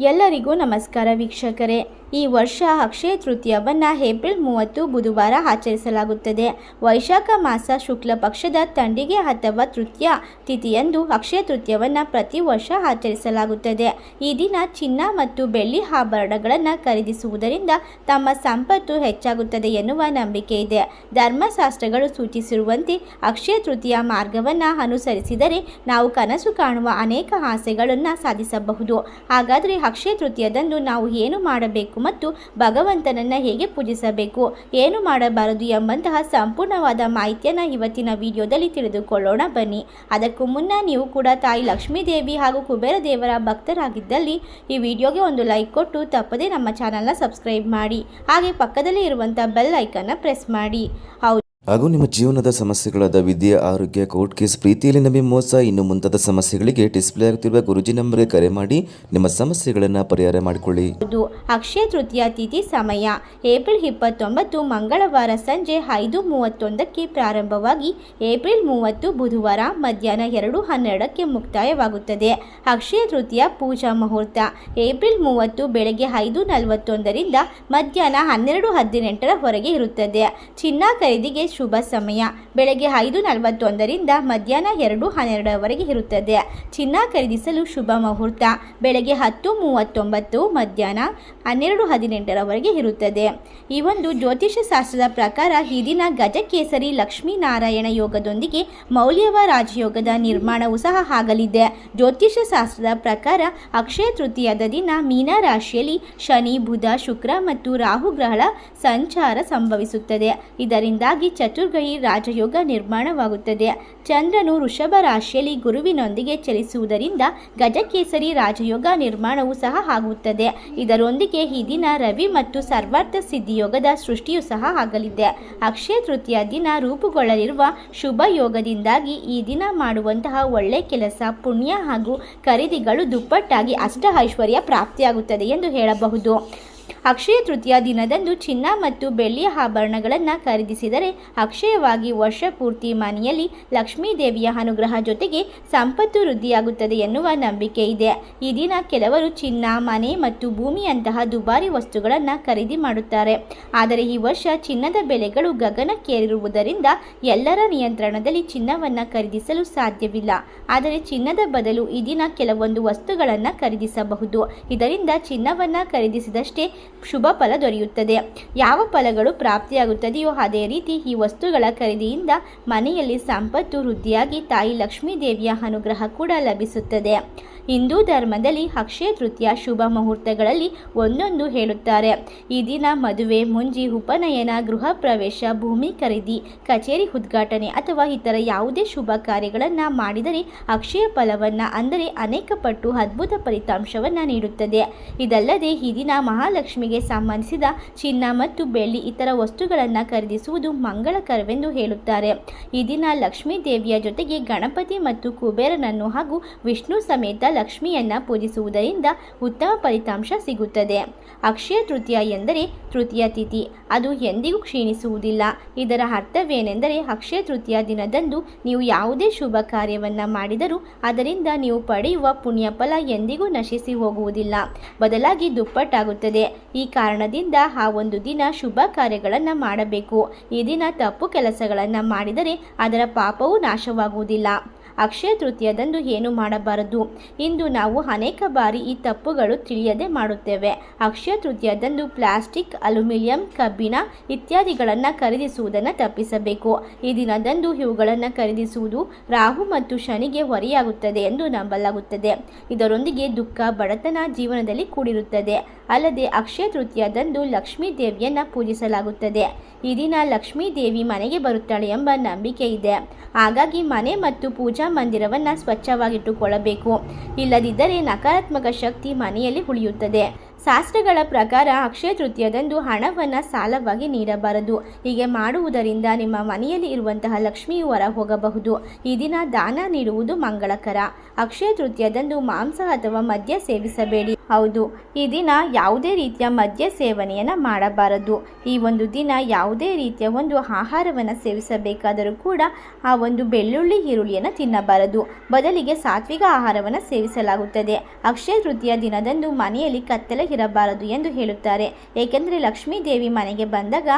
ಎಲ್ಲರಿಗೂ ನಮಸ್ಕಾರ ವೀಕ್ಷಕರೇ. ಈ ವರ್ಷ ಅಕ್ಷಯ ತೃತೀಯವನ್ನು ಏಪ್ರಿಲ್ ಮೂವತ್ತು ಬುಧವಾರ ಆಚರಿಸಲಾಗುತ್ತದೆ. ವೈಶಾಖ ಮಾಸ ಶುಕ್ಲ ಪಕ್ಷದ ತಂಡಿಗೆ ಅಥವಾ ತೃತೀಯ ತಿಥಿಯಂದು ಅಕ್ಷಯ ತೃತೀಯವನ್ನು ಪ್ರತಿ ವರ್ಷ ಆಚರಿಸಲಾಗುತ್ತದೆ. ಈ ದಿನ ಚಿನ್ನ ಮತ್ತು ಬೆಳ್ಳಿ ಆಭರಣಗಳನ್ನು ಖರೀದಿಸುವುದರಿಂದ ತಮ್ಮ ಸಂಪತ್ತು ಹೆಚ್ಚಾಗುತ್ತದೆ ಎನ್ನುವ ನಂಬಿಕೆ ಇದೆ. ಧರ್ಮಶಾಸ್ತ್ರಗಳು ಸೂಚಿಸಿರುವಂತೆ ಅಕ್ಷಯ ತೃತೀಯ ಮಾರ್ಗವನ್ನು ಅನುಸರಿಸಿದರೆ ನಾವು ಕನಸು ಕಾಣುವ ಅನೇಕ ಆಸೆಗಳನ್ನು ಸಾಧಿಸಬಹುದು. ಹಾಗಾದರೆ ಅಕ್ಷಯ ತೃತೀಯದಂದು ನಾವು ಏನು ಮಾಡಬೇಕು ಮತ್ತು ಭಗವಂತನನ್ನು ಹೇಗೆ ಪೂಜಿಸಬೇಕು, ಏನು ಮಾಡಬಾರದು ಎಂಬಂತಹ ಸಂಪೂರ್ಣವಾದ ಮಾಹಿತಿಯನ್ನು ಇವತ್ತಿನ ವಿಡಿಯೋದಲ್ಲಿ ತಿಳಿದುಕೊಳ್ಳೋಣ. ಬನ್ನಿ, ಅದಕ್ಕೂ ಮುನ್ನ ನೀವು ಕೂಡ ತಾಯಿ ಲಕ್ಷ್ಮೀದೇವಿ ಹಾಗೂ ಕುಬೇರ ದೇವರ ಭಕ್ತರಾಗಿದ್ದಲ್ಲಿ ಈ ವಿಡಿಯೋಗೆ ಒಂದು ಲೈಕ್ ಕೊಟ್ಟು ತಪ್ಪದೇ ನಮ್ಮ ಚಾನಲ್ನ ಸಬ್ಸ್ಕ್ರೈಬ್ ಮಾಡಿ, ಹಾಗೆ ಪಕ್ಕದಲ್ಲಿ ಇರುವಂಥ ಬೆಲ್ ಐಕನ್ನ ಪ್ರೆಸ್ ಮಾಡಿ. ಹೌದು. ಹಾಗೂ ನಿಮ್ಮ ಜೀವನದ ಸಮಸ್ಯೆಗಳಾದ ವಿದ್ಯೆ, ಆರೋಗ್ಯ ಕೋರ್ಟ್ ಕೇಸ್ ಪ್ರೀತಿಯಲ್ಲಿ ಮೋಸ, ಇನ್ನು ಮುಂತಾದ ಸಮಸ್ಯೆಗಳಿಗೆ ಡಿಸ್ಪ್ಲೇ ಆಗುತ್ತಿರುವ ಗುರುಜಿ ನಂಬರ್ಗೆ ಕರೆ ಮಾಡಿ ನಿಮ್ಮ ಸಮಸ್ಯೆಗಳನ್ನು ಪರಿಹಾರ ಮಾಡಿಕೊಳ್ಳಿ. ಇದು ಅಕ್ಷಯ ತೃತೀಯ ತಿಥಿ ಸಮಯ. ಏಪ್ರಿಲ್ ಇಪ್ಪತ್ತೊಂಬತ್ತು, ಮಂಗಳವಾರ ಸಂಜೆ ಐದು ಮೂವತ್ತೊಂದಕ್ಕೆ ಪ್ರಾರಂಭವಾಗಿ ಏಪ್ರಿಲ್ ಮೂವತ್ತು, ಬುಧವಾರ ಮಧ್ಯಾಹ್ನ ಎರಡು ಹನ್ನೆರಡಕ್ಕೆ ಮುಕ್ತಾಯವಾಗುತ್ತದೆ. ಅಕ್ಷಯ ತೃತೀಯ ಪೂಜಾ ಮುಹೂರ್ತ. ಏಪ್ರಿಲ್ ಮೂವತ್ತು, ಬೆಳಗ್ಗೆ ಐದು ನಲವತ್ತೊಂದರಿಂದ ಮಧ್ಯಾಹ್ನ ಹನ್ನೆರಡು ಹದಿನೆಂಟರ ಹೊರಗೆ ಇರುತ್ತದೆ. ಚಿನ್ನ ಖರೀದಿಗೆ ಶುಭ ಸಮಯ. ಬೆಳಗ್ಗೆ ಐದು ನಲವತ್ತೊಂದರಿಂದ ಮಧ್ಯಾಹ್ನ ಎರಡು ಹನ್ನೆರಡರವರೆಗೆ ಇರುತ್ತದೆ. ಚಿನ್ನ ಖರೀದಿಸಲು ಶುಭ ಮುಹೂರ್ತ. ಬೆಳಗ್ಗೆ ಹತ್ತು ಮೂವತ್ತೊಂಬತ್ತು, ಮಧ್ಯಾಹ್ನ ಹನ್ನೆರಡು ಹದಿನೆಂಟರವರೆಗೆ ಇರುತ್ತದೆ. ಈ ಒಂದು ಜ್ಯೋತಿಷ್ಯ ಶಾಸ್ತ್ರದ ಪ್ರಕಾರ ಈ ದಿನ ಗಜಕೇಸರಿ, ಲಕ್ಷ್ಮೀನಾರಾಯಣ ಯೋಗದೊಂದಿಗೆ ಮೌಲ್ಯವ ರಾಜಯೋಗದ ನಿರ್ಮಾಣವೂ ಸಹ ಆಗಲಿದೆ. ಜ್ಯೋತಿಷ್ಯ ಶಾಸ್ತ್ರದ ಪ್ರಕಾರ ಅಕ್ಷಯ ತೃತೀಯದ ದಿನ ಮೀನ ರಾಶಿಯಲ್ಲಿ ಶನಿ, ಬುಧ, ಶುಕ್ರ ಮತ್ತು ರಾಹು ಗ್ರಹಗಳ ಸಂಚಾರ ಸಂಭವಿಸುತ್ತದೆ. ಇದರಿಂದಾಗಿ ಚತುರ್ಗ್ರಹಿ ರಾಜಯೋಗ ನಿರ್ಮಾಣವಾಗುತ್ತದೆ. ಚಂದ್ರನು ವೃಷಭ ರಾಶಿಯಲ್ಲಿ ಗುರುವಿನೊಂದಿಗೆ ಚಲಿಸುವುದರಿಂದ ಗಜಕೇಸರಿ ರಾಜಯೋಗ ನಿರ್ಮಾಣವೂ ಸಹ ಆಗುತ್ತದೆ. ಇದರೊಂದಿಗೆ ಈ ದಿನ ರವಿ ಮತ್ತು ಸರ್ವಾರ್ಥ ಸಿದ್ಧಿಯೋಗದ ಸೃಷ್ಟಿಯೂ ಸಹ ಆಗಲಿದೆ. ಅಕ್ಷಯ ತೃತೀಯ ದಿನ ರೂಪುಗೊಳ್ಳಲಿರುವ ಶುಭ ಯೋಗದಿಂದಾಗಿ ಈ ದಿನ ಮಾಡುವಂತಹ ಒಳ್ಳೆ ಕೆಲಸ, ಪುಣ್ಯ ಹಾಗೂ ಖರೀದಿಗಳು ದುಪ್ಪಟ್ಟಾಗಿ ಅಷ್ಟ ಐಶ್ವರ್ಯ ಪ್ರಾಪ್ತಿಯಾಗುತ್ತದೆ ಎಂದು ಹೇಳಬಹುದು. ಅಕ್ಷಯ ತೃತೀಯ ದಿನದಂದು ಚಿನ್ನ ಮತ್ತು ಬೆಳ್ಳಿಯ ಆಭರಣಗಳನ್ನು ಖರೀದಿಸಿದರೆ ಅಕ್ಷಯವಾಗಿ ವರ್ಷ ಪೂರ್ತಿ ಮನೆಯಲ್ಲಿ ಲಕ್ಷ್ಮೀ ದೇವಿಯ ಅನುಗ್ರಹ ಜೊತೆಗೆ ಸಂಪತ್ತು ವೃದ್ಧಿಯಾಗುತ್ತದೆ ಎನ್ನುವ ನಂಬಿಕೆ ಇದೆ. ಈ ದಿನ ಕೆಲವರು ಚಿನ್ನ, ಮನೆ ಮತ್ತು ಭೂಮಿಯಂತಹ ದುಬಾರಿ ವಸ್ತುಗಳನ್ನು ಖರೀದಿ ಮಾಡುತ್ತಾರೆ. ಆದರೆ ಈ ವರ್ಷ ಚಿನ್ನದ ಬೆಲೆಗಳು ಗಗನಕ್ಕೇರಿರುವುದರಿಂದ ಎಲ್ಲರ ನಿಯಂತ್ರಣದಲ್ಲಿ ಚಿನ್ನವನ್ನು ಖರೀದಿಸಲು ಸಾಧ್ಯವಿಲ್ಲ. ಆದರೆ ಚಿನ್ನದ ಬದಲು ಈ ದಿನ ಕೆಲವೊಂದು ವಸ್ತುಗಳನ್ನು ಖರೀದಿಸಬಹುದು. ಇದರಿಂದ ಚಿನ್ನವನ್ನು ಖರೀದಿಸಿದಷ್ಟೇ ಶುಭ ಫಲ ದೊರೆಯುತ್ತದೆ. ಯಾವ ಫಲಗಳು ಪ್ರಾಪ್ತಿಯಾಗುತ್ತದೆಯೋ ಅದೇ ರೀತಿ ಈ ವಸ್ತುಗಳ ಖರೀದಿಯಿಂದ ಮನೆಯಲ್ಲಿ ಸಂಪತ್ತು ವೃದ್ಧಿಯಾಗಿ ತಾಯಿ ಲಕ್ಷ್ಮೀ ದೇವಿಯ ಅನುಗ್ರಹ ಕೂಡ ಲಭಿಸುತ್ತದೆ. ಹಿಂದೂ ಧರ್ಮದಲ್ಲಿ ಅಕ್ಷಯ ತೃತೀಯ ಶುಭ ಮುಹೂರ್ತಗಳಲ್ಲಿ ಒಂದೊಂದು ಹೇಳುತ್ತಾರೆ. ಈ ದಿನ ಮದುವೆ, ಮುಂಜಿ, ಉಪನಯನ, ಗೃಹ ಪ್ರವೇಶ, ಭೂಮಿ ಖರೀದಿ, ಕಚೇರಿ ಉದ್ಘಾಟನೆ ಅಥವಾ ಇತರ ಯಾವುದೇ ಶುಭ ಕಾರ್ಯಗಳನ್ನು ಮಾಡಿದರೆ ಅಕ್ಷಯ ಫಲವನ್ನು ಅಂದರೆ ಅನೇಕ ಪಟ್ಟು ಅದ್ಭುತ ಫಲಿತಾಂಶವನ್ನು ನೀಡುತ್ತದೆ. ಇದಲ್ಲದೆ ಈ ದಿನ ಮಹಾಲಕ್ಷ್ಮಿಗೆ ಸಂಬಂಧಿಸಿದ ಚಿನ್ನ ಮತ್ತು ಬೆಳ್ಳಿ ಇತರ ವಸ್ತುಗಳನ್ನು ಖರೀದಿಸುವುದು ಮಂಗಳಕರವೆಂದು ಹೇಳುತ್ತಾರೆ. ಈ ದಿನ ಲಕ್ಷ್ಮೀ ದೇವಿಯ ಜೊತೆಗೆ ಗಣಪತಿ ಮತ್ತು ಕುಬೇರನನ್ನು ಹಾಗೂ ವಿಷ್ಣು ಸಮೇತ ಲಕ್ಷ್ಮಿಯನ್ನು ಪೂಜಿಸುವುದರಿಂದ ಉತ್ತಮ ಫಲಿತಾಂಶ ಸಿಗುತ್ತದೆ. ಅಕ್ಷಯ ತೃತೀಯ ಎಂದರೆ ತೃತೀಯ ತಿಥಿ. ಅದು ಎಂದಿಗೂ ಕ್ಷೀಣಿಸುವುದಿಲ್ಲ. ಇದರ ಅರ್ಥವೇನೆಂದರೆ ಅಕ್ಷಯ ತೃತೀಯ ದಿನದಂದು ನೀವು ಯಾವುದೇ ಶುಭ ಕಾರ್ಯವನ್ನು ಮಾಡಿದರೂ ಅದರಿಂದ ನೀವು ಪಡೆಯುವ ಪುಣ್ಯ ಫಲ ಎಂದಿಗೂ ನಶಿಸಿ ಹೋಗುವುದಿಲ್ಲ. ಬದಲಾಗಿ ದುಪ್ಪಟ್ಟಾಗುತ್ತದೆ. ಈ ಕಾರಣದಿಂದ ಆ ಒಂದು ದಿನ ಶುಭ ಕಾರ್ಯಗಳನ್ನು ಮಾಡಬೇಕು. ಈ ದಿನ ತಪ್ಪು ಕೆಲಸಗಳನ್ನು ಮಾಡಿದರೆ ಅದರ ಪಾಪವೂ ನಾಶವಾಗುವುದಿಲ್ಲ. ಅಕ್ಷಯ ತೃತೀಯದಂದು ಏನು ಮಾಡಬಾರದು? ಇಂದು ನಾವು ಅನೇಕ ಬಾರಿ ಈ ತಪ್ಪುಗಳು ತಿಳಿಯದೆ ಮಾಡುತ್ತೇವೆ. ಅಕ್ಷಯ ತೃತೀಯದಂದು ಪ್ಲಾಸ್ಟಿಕ್, ಅಲ್ಯೂಮಿನಿಯಂ, ಕಬ್ಬಿಣ ಇತ್ಯಾದಿಗಳನ್ನು ಖರೀದಿಸುವುದನ್ನು ತಪ್ಪಿಸಬೇಕು. ಈ ದಿನದಂದು ಇವುಗಳನ್ನು ಖರೀದಿಸುವುದು ರಾಹು ಮತ್ತು ಶನಿಗೆ ಹೊರೆಯಾಗುತ್ತದೆ ಎಂದು ನಂಬಲಾಗುತ್ತದೆ. ಇದರೊಂದಿಗೆ ದುಃಖ, ಬಡತನ ಜೀವನದಲ್ಲಿ ಕೂಡಿರುತ್ತದೆ. ಅಲ್ಲದೆ ಅಕ್ಷಯ ತೃತೀಯದಂದು ಲಕ್ಷ್ಮೀ ದೇವಿಯನ್ನು ಪೂಜಿಸಲಾಗುತ್ತದೆ. ಈ ದಿನ ಲಕ್ಷ್ಮೀ ದೇವಿ ಮನೆಗೆ ಬರುತ್ತಾಳೆ ಎಂಬ ನಂಬಿಕೆ ಇದೆ. ಹಾಗಾಗಿ ಮನೆ ಮತ್ತು ಪೂಜಾ ಮಂದಿರವನ್ನು ಸ್ವಚ್ಛವಾಗಿಟ್ಟುಕೊಳ್ಳಬೇಕು. ಇಲ್ಲದಿದ್ದರೆ ನಕಾರಾತ್ಮಕ ಶಕ್ತಿ ಮನೆಯಲ್ಲಿ ಉಳಿಯುತ್ತದೆ. ಶಾಸ್ತ್ರಗಳ ಪ್ರಕಾರ ಅಕ್ಷಯ ತೃತೀಯದಂದು ಹಣವನ್ನು ಸಾಲವಾಗಿ ನೀಡಬಾರದು. ಹೀಗೆ ಮಾಡುವುದರಿಂದ ನಿಮ್ಮ ಮನೆಯಲ್ಲಿ ಇರುವಂತಹ ಲಕ್ಷ್ಮಿಯು ಹೊರ ಹೋಗಬಹುದು ಈ ದಿನ ದಾನ ನೀಡುವುದು ಮಂಗಳಕರ. ಅಕ್ಷಯ ತೃತೀಯದಂದು ಮಾಂಸ ಅಥವಾ ಮದ್ಯ ಸೇವಿಸಬೇಡಿ. ಹೌದು, ಈ ದಿನ ಯಾವುದೇ ರೀತಿಯ ಮದ್ಯ ಸೇವನೆಯನ್ನು ಮಾಡಬಾರದು. ಈ ಒಂದು ದಿನ ಯಾವುದೇ ರೀತಿಯ ಒಂದು ಆಹಾರವನ್ನು ಸೇವಿಸಬೇಕಾದರೂ ಕೂಡ ಆ ಒಂದು ಬೆಳ್ಳುಳ್ಳಿ, ಈರುಳ್ಳಿಯನ್ನು ತಿನ್ನಬಾರದು. ಬದಲಿಗೆ ಸಾತ್ವಿಕ ಆಹಾರವನ್ನು ಸೇವಿಸಲಾಗುತ್ತದೆ. ಅಕ್ಷಯ ತೃತೀಯ ದಿನದಂದು ಮನೆಯಲ್ಲಿ ಕತ್ತಲೆ ಇರಬಾರದು ಎಂದು ಹೇಳುತ್ತಾರೆ. ಏಕೆಂದರೆ ಲಕ್ಷ್ಮೀ ದೇವಿ ಮನೆಗೆ ಬಂದಾಗ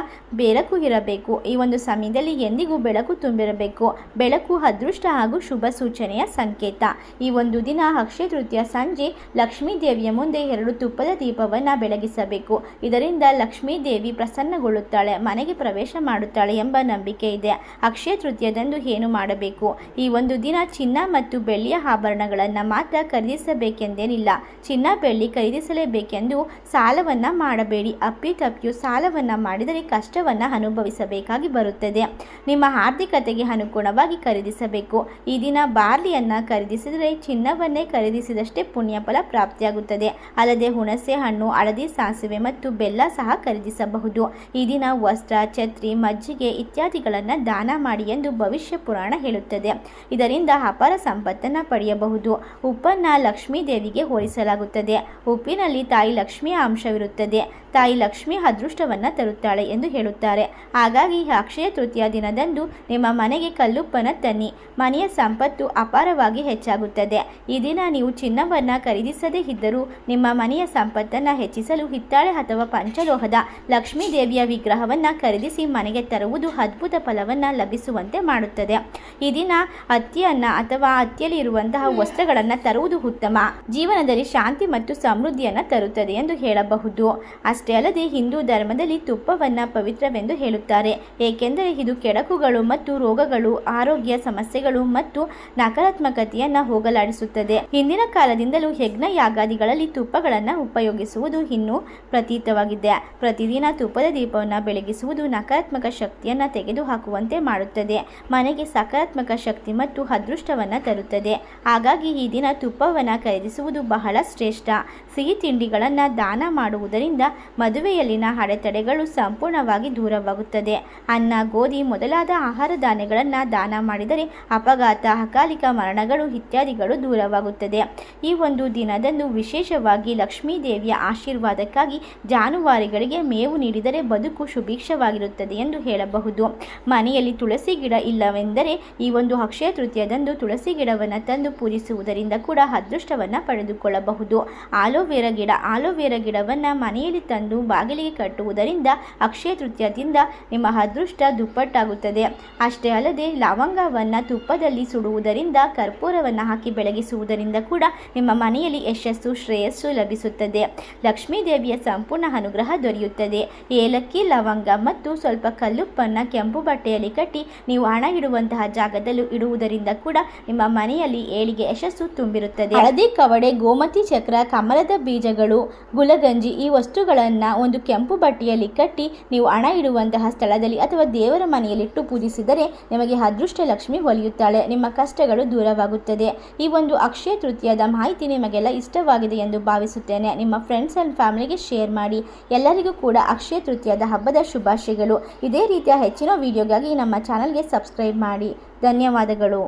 ಬೆಳಕು ಇರಬೇಕು. ಈ ಒಂದು ಸಮಯದಲ್ಲಿ ಎಂದಿಗೂ ಬೆಳಕು ತುಂಬಿರಬೇಕು. ಬೆಳಕು ಅದೃಷ್ಟ ಹಾಗೂ ಶುಭ ಸೂಚನೆಯ ಸಂಕೇತ. ಈ ಒಂದು ದಿನ ಅಕ್ಷಯ ತೃತೀಯ ಸಂಜೆ ಲಕ್ಷ್ಮೀ ದೇವಿಯ ಮುಂದೆ ಎರಡು ತುಪ್ಪದ ದೀಪವನ್ನು ಬೆಳಗಿಸಬೇಕು. ಇದರಿಂದ ಲಕ್ಷ್ಮೀ ದೇವಿ ಪ್ರಸನ್ನಗೊಳ್ಳುತ್ತಾಳೆ, ಮನೆಗೆ ಪ್ರವೇಶ ಮಾಡುತ್ತಾಳೆ ಎಂಬ ನಂಬಿಕೆ ಇದೆ. ಅಕ್ಷಯ ತೃತೀಯದಂದು ಏನು ಮಾಡಬೇಕು? ಈ ಒಂದು ದಿನ ಚಿನ್ನ ಮತ್ತು ಬೆಳ್ಳಿಯ ಆಭರಣಗಳನ್ನು ಮಾತ್ರ ಖರೀದಿಸಬೇಕೆಂದೇನಿಲ್ಲ. ಚಿನ್ನ, ಬೆಳ್ಳಿ ಖರೀದಿಸಲೇಬೇಕೆಂದು ಸಾಲವನ್ನು ಮಾಡಬೇಡಿ. ಅಪ್ಪಿ ತಪ್ಪಿಯು ಸಾಲವನ್ನು ಮಾಡಿದರೆ ಕಷ್ಟವನ್ನು ಅನುಭವಿಸಬೇಕಾಗಿ ಬರುತ್ತದೆ. ನಿಮ್ಮ ಆರ್ಥಿಕತೆಗೆ ಅನುಗುಣವಾಗಿ ಖರೀದಿಸಬೇಕು. ಈ ದಿನ ಬಾರ್ಲಿಯನ್ನು ಖರೀದಿಸಿದರೆ ಚಿನ್ನವನ್ನೇ ಖರೀದಿಸಿದಷ್ಟೇ ಪುಣ್ಯಫಲ ಪ್ರಾಪ್ತಿಯಾಗುತ್ತದೆ. ಅಲ್ಲದೆ ಹುಣಸೆ ಹಣ್ಣು, ಹಳದಿ ಸಾಸಿವೆ ಮತ್ತು ಬೆಲ್ಲ ಸಹ ಖರೀದಿಸಬಹುದು. ಈ ದಿನ ವಸ್ತ್ರ, ಛತ್ರಿ, ಮಜ್ಜಿಗೆ ಇತ್ಯಾದಿಗಳನ್ನು ದಾನ ಮಾಡಿ ಎಂದು ಭವಿಷ್ಯ ಪುರಾಣ ಹೇಳುತ್ತದೆ. ಇದರಿಂದ ಅಪಾರ ಸಂಪತ್ತನ್ನು ಪಡೆಯಬಹುದು. ಉಪ್ಪನ್ನು ಲಕ್ಷ್ಮೀ ದೇವಿಗೆ ಹೋಲಿಸಲಾಗುತ್ತದೆ. ಉಪ್ಪಿನಲ್ಲಿ ತಾಯಿ ಲಕ್ಷ್ಮಿಯ ಅಂಶವಿರುತ್ತದೆ. ತಾಯಿ ಲಕ್ಷ್ಮಿ ಅದೃಷ್ಟವನ್ನು ತರುತ್ತಾಳೆ ಎಂದು ಹೇಳುತ್ತಾರೆ. ಹಾಗಾಗಿ ಅಕ್ಷಯ ತೃತೀಯ ದಿನದಂದು ನಿಮ್ಮ ಮನೆಗೆ ಕಲ್ಲುಪ್ಪನ್ನು ತನ್ನಿ. ಮನೆಯ ಸಂಪತ್ತು ಅಪಾರವಾಗಿ ಹೆಚ್ಚಾಗುತ್ತದೆ. ಈ ದಿನ ನೀವು ಚಿನ್ನವನ್ನು ಖರೀದಿಸದೇ ಇದ್ದರೂ ನಿಮ್ಮ ಮನೆಯ ಸಂಪತ್ತನ್ನು ಹೆಚ್ಚಿಸಲು ಹಿತ್ತಾಳೆ ಅಥವಾ ಪಂಚಲೋಹದ ಲಕ್ಷ್ಮೀ ದೇವಿಯ ವಿಗ್ರಹವನ್ನು ಖರೀದಿಸಿ ಮನೆಗೆ ತರುವುದು ಅದ್ಭುತ ಫಲವನ್ನು ಲಭಿಸುವಂತೆ ಮಾಡುತ್ತದೆ. ಈ ದಿನ ಹತ್ತಿಯನ್ನ ಅಥವಾ ಹತ್ತಿಯಲ್ಲಿ ಇರುವಂತಹ ವಸ್ತ್ರಗಳನ್ನು ತರುವುದು ಉತ್ತಮ. ಜೀವನದಲ್ಲಿ ಶಾಂತಿ ಮತ್ತು ಸಮೃದ್ಧಿಯನ್ನು ತರುತ್ತದೆ ಎಂದು ಹೇಳಬಹುದು. ಅಷ್ಟೇ ಅಲ್ಲದೆ ಹಿಂದೂ ಧರ್ಮದಲ್ಲಿ ತುಪ್ಪವನ್ನು ಪವಿತ್ರವೆಂದು ಹೇಳುತ್ತಾರೆ. ಏಕೆಂದರೆ ಇದು ಕೆಡಕುಗಳು ಮತ್ತು ರೋಗಗಳು, ಆರೋಗ್ಯ ಸಮಸ್ಯೆಗಳು ಮತ್ತು ನಕಾರಾತ್ಮಕತೆಯನ್ನು ಹೋಗಲಾಡಿಸುತ್ತದೆ. ಹಿಂದಿನ ಕಾಲದಿಂದಲೂ ಯಜ್ಞ ಯಾಗಾದಿಗಳಲ್ಲಿ ತುಪ್ಪಗಳನ್ನು ಉಪಯೋಗಿಸುವುದು ಇನ್ನೂ ಪ್ರತೀತವಾಗಿದೆ. ಪ್ರತಿದಿನ ತುಪ್ಪದ ದೀಪವನ್ನು ಬೆಳಗಿಸುವುದು ನಕಾರಾತ್ಮಕ ಶಕ್ತಿಯನ್ನು ತೆಗೆದುಹಾಕುವಂತೆ ಮಾಡುತ್ತದೆ. ಮನೆಗೆ ಸಕಾರಾತ್ಮಕ ಶಕ್ತಿ ಮತ್ತು ಅದೃಷ್ಟವನ್ನು ತರುತ್ತದೆ. ಹಾಗಾಗಿ ಈ ದಿನ ತುಪ್ಪವನ್ನು ಖರೀದಿಸುವುದು ಬಹಳ ಶ್ರೇಷ್ಠ. ಸಿಹಿ ತಿಂಡಿಗಳನ್ನು ದಾನ ಮಾಡುವುದರಿಂದ ಮದುವೆಯಲ್ಲಿನ ಅಡೆತಡೆಗಳು ಸಂಪೂರ್ಣವಾಗಿ ದೂರವಾಗುತ್ತದೆ. ಅನ್ನ, ಗೋಧಿ ಮೊದಲಾದ ಆಹಾರ ಧಾನ್ಯಗಳನ್ನು ದಾನ ಮಾಡಿದರೆ ಅಪಘಾತ, ಅಕಾಲಿಕ ಮರಣಗಳು ಇತ್ಯಾದಿಗಳು ದೂರವಾಗುತ್ತದೆ. ಈ ಒಂದು ದಿನದಂದು ವಿಶೇಷವಾಗಿ ಲಕ್ಷ್ಮೀದೇವಿಯ ಆಶೀರ್ವಾದಕ್ಕಾಗಿ ಜಾನುವಾರುಗಳಿಗೆ ಮೇವು ನೀಡಿದರೆ ಬದುಕು ಸುಭಿಕ್ಷವಾಗಿರುತ್ತದೆ ಎಂದು ಹೇಳಬಹುದು. ಮನೆಯಲ್ಲಿ ತುಳಸಿ ಗಿಡ ಇಲ್ಲವೆಂದರೆ ಈ ಒಂದು ಅಕ್ಷಯ ತೃತೀಯದಂದು ತುಳಸಿ ಗಿಡವನ್ನು ತಂದು ಪೂಜಿಸುವುದರಿಂದ ಕೂಡ ಅದೃಷ್ಟವನ್ನು ಪಡೆದುಕೊಳ್ಳಬಹುದು. ಆಲೋವೆರಾ ಗಿಡ, ಆಲೋವೆರಾ ಗಿಡವನ್ನು ಮನೆಯಲ್ಲಿ ತಂದು ಬಾಗಿಲಿಗೆ ಕಟ್ಟುವುದರಿಂದ ಅಕ್ಷಯ ತೃತೀಯದಿಂದ ನಿಮ್ಮ ಅದೃಷ್ಟ ದುಪ್ಪಟ್ಟಾಗುತ್ತದೆ. ಅಷ್ಟೇ ಅಲ್ಲದೆ ಲವಂಗವನ್ನು ತುಪ್ಪದಲ್ಲಿ ಸುಡುವುದರಿಂದ ಕರ್ಪೂರವನ್ನು ಹಾಕಿ ಬೆಳಗಿಸುವುದರಿಂದ ಕೂಡ ನಿಮ್ಮ ಮನೆಯಲ್ಲಿ ಯಶಸ್ಸು, ಶ್ರೇಯಸ್ಸು ಲಭಿಸುತ್ತದೆ. ಲಕ್ಷ್ಮೀ ದೇವಿಯ ಸಂಪೂರ್ಣ ಅನುಗ್ರಹ ದೊರೆಯುತ್ತದೆ. ಏಲಕ್ಕಿ, ಲವಂಗ ಮತ್ತು ಸ್ವಲ್ಪ ಕಲ್ಲುಪ್ಪನ್ನು ಕೆಂಪು ಬಟ್ಟೆಯಲ್ಲಿ ಕಟ್ಟಿ ನೀವು ಹಣ ಇಡುವಂತಹ ಜಾಗದಲ್ಲೂ ಇಡುವುದರಿಂದ ಕೂಡ ನಿಮ್ಮ ಮನೆಯಲ್ಲಿ ಏಳಿಗೆ ಯಶಸ್ಸು ತುಂಬಿರುತ್ತದೆ. ಹಳದಿ ಕವಡೆ, ಗೋಮತಿ ಚಕ್ರ, ಕಮಲದ ಬೀಜಗಳು, ಗುಲಗಂಜಿ ಈ ವಸ್ತುಗಳನ್ನು ಒಂದು ಕೆಂಪು ಬಟ್ಟೆಯಲ್ಲಿ ಕಟ್ಟಿ ನೀವು ಹಣ ಇಡುವಂತಹ ಸ್ಥಳದಲ್ಲಿ ಅಥವಾ ದೇವರ ಮನೆಯಲ್ಲಿಟ್ಟು ಪೂಜಿಸಿದರೆ ನಿಮಗೆ ಅದೃಷ್ಟ ಲಕ್ಷ್ಮಿ ಒಲಿಯುತ್ತಾಳೆ. ನಿಮ್ಮ ಕಷ್ಟಗಳು ದೂರವಾಗುತ್ತದೆ. ಈ ಒಂದು ಅಕ್ಷಯ ತೃತೀಯದ ಮಾಹಿತಿ ನಿಮಗೆಲ್ಲ ಇಷ್ಟವಾಗಿದೆ ಎಂದು ಭಾವಿಸುತ್ತೇನೆ. ನಿಮ್ಮ ಫ್ರೆಂಡ್ಸ್ ಆ್ಯಂಡ್ ಫ್ಯಾಮಿಲಿಗೆ ಶೇರ್ ಮಾಡಿ. ಎಲ್ಲರಿಗೂ ಕೂಡ ಅಕ್ಷಯ ತೃತೀಯದ ಹಬ್ಬದ ಶುಭಾಶಯಗಳು. ಇದೇ ರೀತಿಯ ಹೆಚ್ಚಿನ ವಿಡಿಯೋಗಾಗಿ ನಮ್ಮ ಚಾನಲ್ಗೆ ಸಬ್ಸ್ಕ್ರೈಬ್ ಮಾಡಿ. ಧನ್ಯವಾದಗಳು.